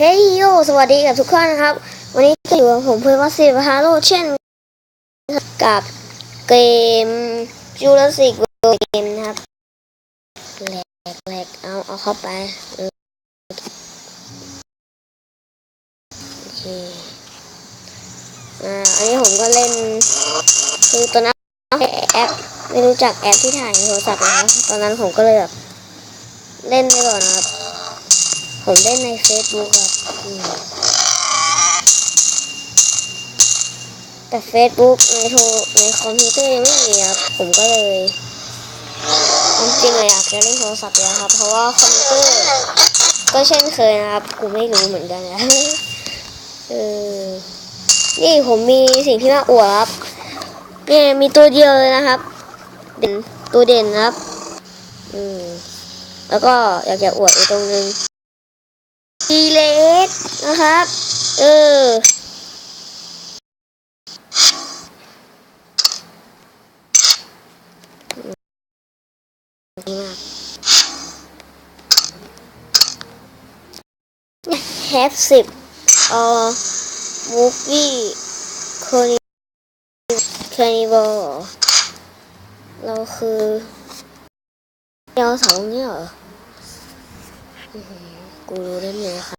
เฮ้ยโย สวัสดีกับทุกคนนะครับ วันนี้ก็อยู่กับผมเพื่อนวัสซีฮาโลเช่นกับเกมจูราสสิกเกมนะครับแหลกแหลกเอา เอาเข้าไปออโอเค อ่า อันนี้ผมก็เล่น คือตอนนั้นแอป ไม่รู้จักแอปที่ถ่ายโทรศัพท์นะครับ ตอนนั้นผมก็เลยแบบ เล่นไปก่อนนะครับ ผมเล่นใน Facebook ครับแต่ Facebook ในโทรในคอมพิวเตอร์ยังไม่มีครับ ผมก็เลยจริงเลยอยากจะเล่นโทรศัพท์แล้วครับ เพราะว่าคอมพิวเตอร์ก็เช่นเคยนะครับ กูไม่รู้เหมือนกันนะเออ นี่ผมมีสิ่งที่น่าอวดครับนี่มีตัวเดียวเลยนะครับ เด่นตัวเด่นนะครับ อืม แล้วก็อยากจะอวดอีกตรงนึง ทีเล็กนะครับ เออดีมากแฮปสิบออมูฟวี่โคนิคนิวอลเราคือเดาวสาร์เนี่ยเหรอ อื้อหือกู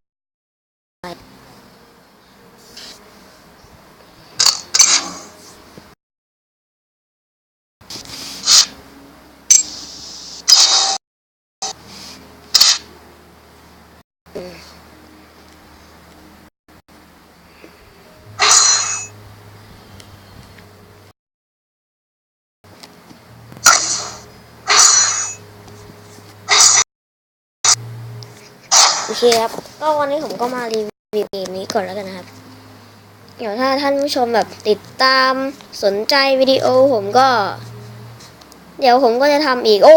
โอเคครับ ก็วันนี้ผมก็มารีวิวเกมนี้ก่อนแล้วกันนะครับ เดี๋ยวถ้าท่านผู้ชมแบบติดตามสนใจวิดีโอผมก็ เดี๋ยวผมก็จะทำอีก โอ้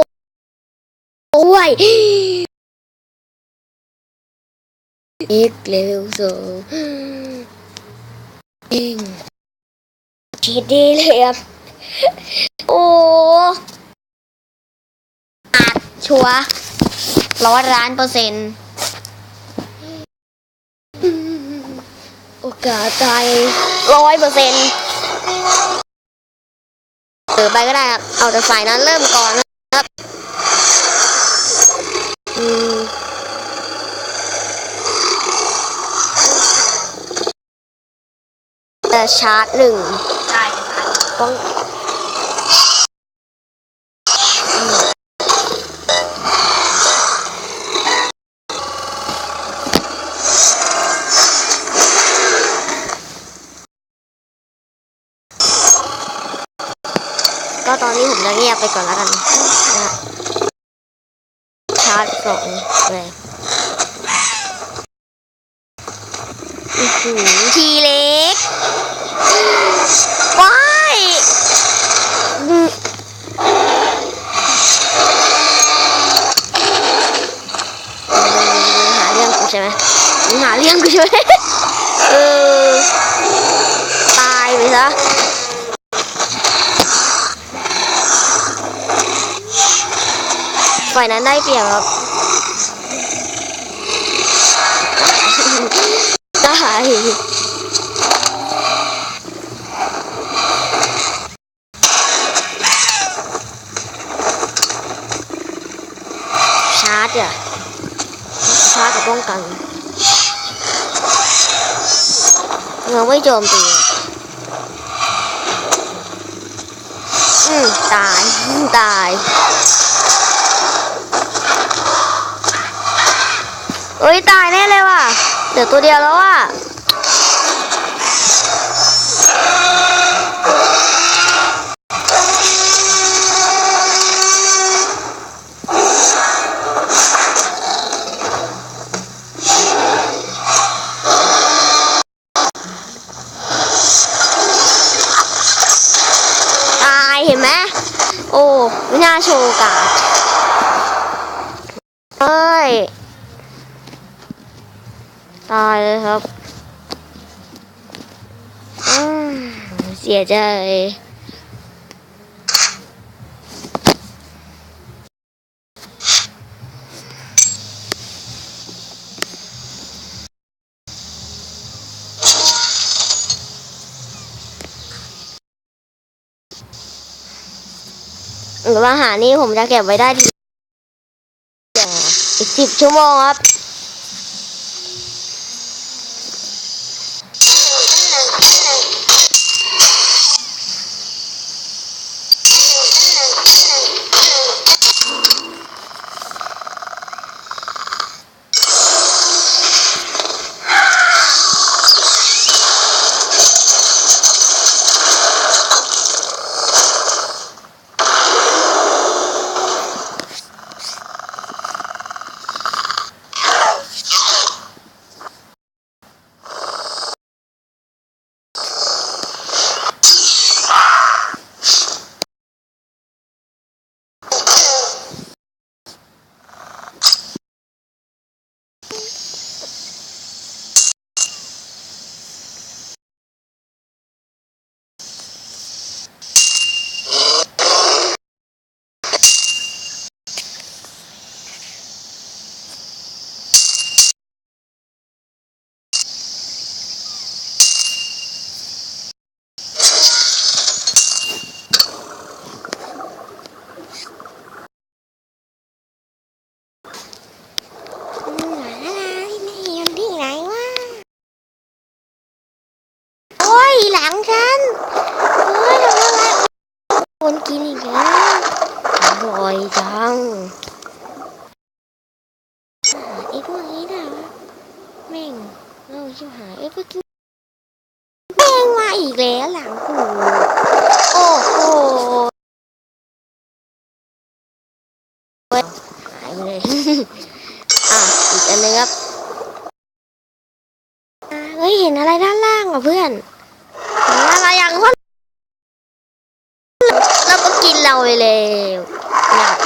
โอ้ยอีกเลเวลสองเองชีดดีเลยครับ โอ้อัดชัวร์ร้อยล้านเปอร์เซ็นต์ โอกาสตายร้อยเปอร์เซ็นต์เออไปก็ได้ครับ เอาแต่ฝ่ายนั้นเริ่มก่อนนะครับ อืมแต่ชาร์จหนึ่งใช่ค่ะป้อง ก็ตอนนี้ผมจะเงียบไปก่อนแล้วกันนะชาร์จสองเลยอื้อหือทีเล็กว้ายหาเรื่องกูใช่ไหมหาเรื่องกูใช่ไหมเออตายไปซะ ฝ่ายนั้นได้เปรียบครับได้ชาร์จอะชาร์จกับป้องกันเราไม่โจมตีอะอืมตาย ตาย เอ้ยตายแน่เลยว่ะเดี๋ยวตัวเดียวแล้วอะตายเห็นไหมโอ้ไม่น่าโชว์กาดเอ้ย ตายเลยครับเสียใจหรือว่าหานี้ผมจะเก็บไว้ได้ทีอีกสิบชั่วโมงครับ หายไปเลย อะ อีกอันนึงครับเฮ้ย เห็นอะไรด้านล่างอะเพื่อนเห็นอะไรอย่างคนแล้วก็กินเราไปเลย อัป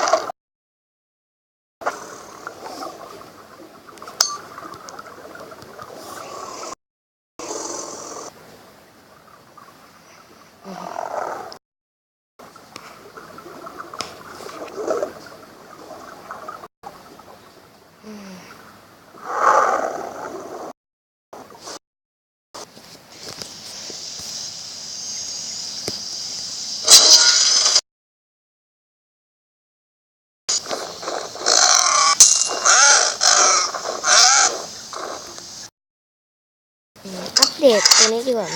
เดตตัวนี้ดีกว่า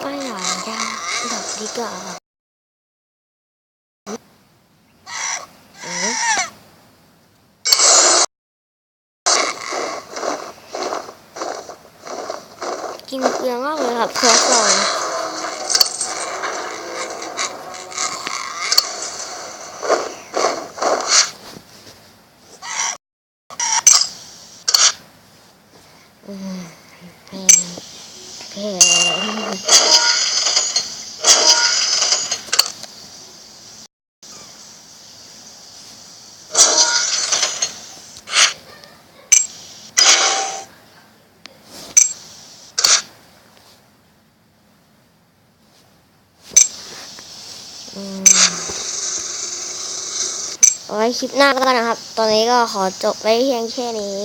ไปหลายจังดอกดีกว่ากินเกลือมากเลยครับเพื่อนอืมแพงแพง อืมเอา ไว้คลิปหน้าก็นะครับ ตอนนี้ก็ขอจบไว้เพียงแค่นี้